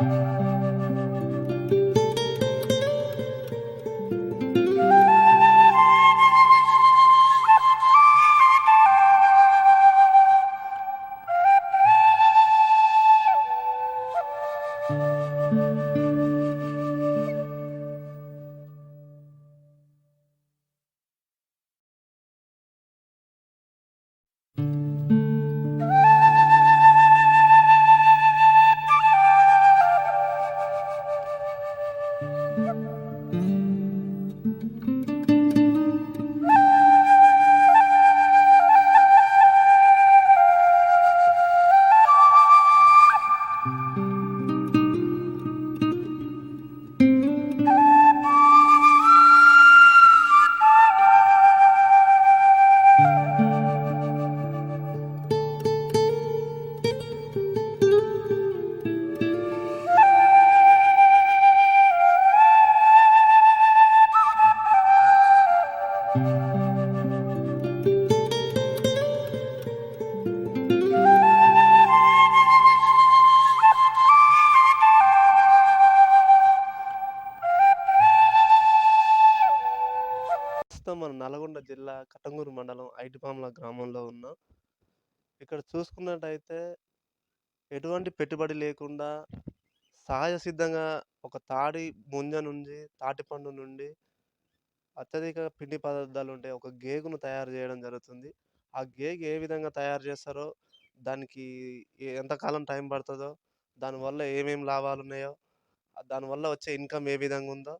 Música ప్రస్తుతం మనం నల్గొండ జిల్లా కట్టంగూరు మండలం ఐటిపాముల గ్రామంలో ఉన్నాం. ఇక్కడ చూసుకున్నట్టయితే ఎటువంటి పెట్టుబడి లేకుండా సహజ సిద్ధంగా ఒక తాడి ముంజ నుంచి, తాటిపండు నుండి అత్యధిక పిండి పదార్థాలు ఉండే ఒక గేగును తయారు చేయడం జరుగుతుంది. ఆ గేగు ఏ విధంగా తయారు చేస్తారో, దానికి ఎంతకాలం టైం పడుతుందో దానివల్ల ఏమేమి లాభాలు ఉన్నాయో దానివల్ల వచ్చే ఇన్‌కమ్ ఏ విధంగా ఉందో,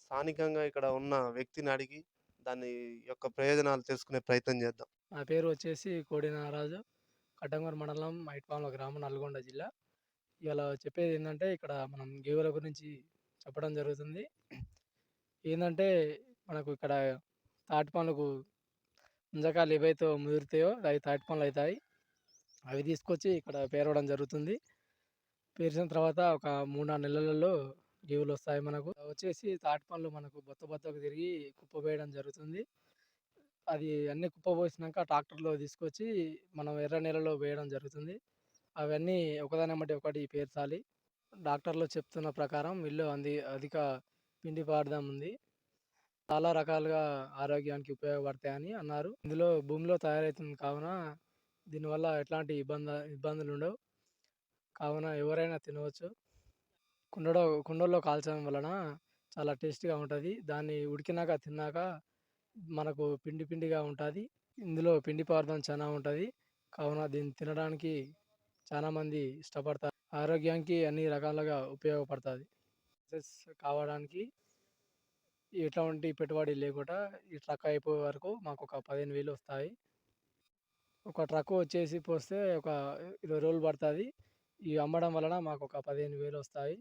స్థానికంగా ఇక్కడ ఉన్న వ్యక్తిని అడిగి దాని యొక్క ప్రయోజనాలు తెలుసుకునే ప్రయత్నం చేద్దాం. నా పేరు వచ్చేసి కోడి నారాజు కట్టంగూరు మండలం మైట్పాముల గ్రామం నల్గొండ జిల్లా. ఇవాళ చెప్పేది ఏంటంటే ఇక్కడ మనం గేవుల గురించి చెప్పడం జరుగుతుంది. ఏంటంటే మనకు ఇక్కడ తాటి పండ్లకు ముంజకాలు ఏవైతే ముదురుతాయో అవి తాటి పండ్లు అవుతాయి అవి తీసుకొచ్చి ఇక్కడ పేరవడం జరుగుతుంది. పేర్చిన తర్వాత ఒక 3, 4 నెలలలో గివులు వస్తాయి మనకు. వచ్చేసి తాటి పండ్లు మనకు బొత్త బొత్తగా తిరిగి కుప్పపోయడం జరుగుతుంది. అది అన్ని కుప్పపోసినాక ట్రాక్టర్‌లో తీసుకొచ్చి మనం ఎర్ర నేలలో వేయడం జరుగుతుంది. అవన్నీ ఒకదాని ఎమ్మటి ఒకటి పేర్చాలి. డాక్టర్లు చెప్తున్న ప్రకారం ఇల్లు అంది అధిక పిండి పదార్థం ఉంది. చాలా రకాలుగా ఆరోగ్యానికి ఉపయోగపడతాయని అన్నారు. ఇందులో భూమిలో తయారవుతుంది కావున దీనివల్ల ఎట్లాంటి ఇబ్బంద ఇబ్బందులుండవు. కావున ఎవరైనా తినవచ్చు. కుండలో కుండల్లో కాల్చడం వలన చాలా టేస్టీగా ఉంటుంది. దాన్ని ఉడికినాక తిన్నాక మనకు పిండి పిండిగా ఉంటుంది. ఇందులో పిండి పదార్థం చాలా ఉంటుంది. కావున దీన్ని తినడానికి చాలామంది ఇష్టపడతారు. ఆరోగ్యానికి అన్ని రకాలుగా ఉపయోగపడుతుంది. సక్సెస్ కావడానికి ఎటువంటి పెట్టుబడి లేకుండా ఈ ట్రక్ అయిపోయే వరకు మాకు ఒక పదిహేను వేలు వస్తాయి. ఒక ట్రక్ వచ్చేసి పోస్తే ఒక 20 రోజులు పడుతుంది. ఇవి అమ్మడం వలన మాకు ఒక పదిహేను వేలు వస్తాయి.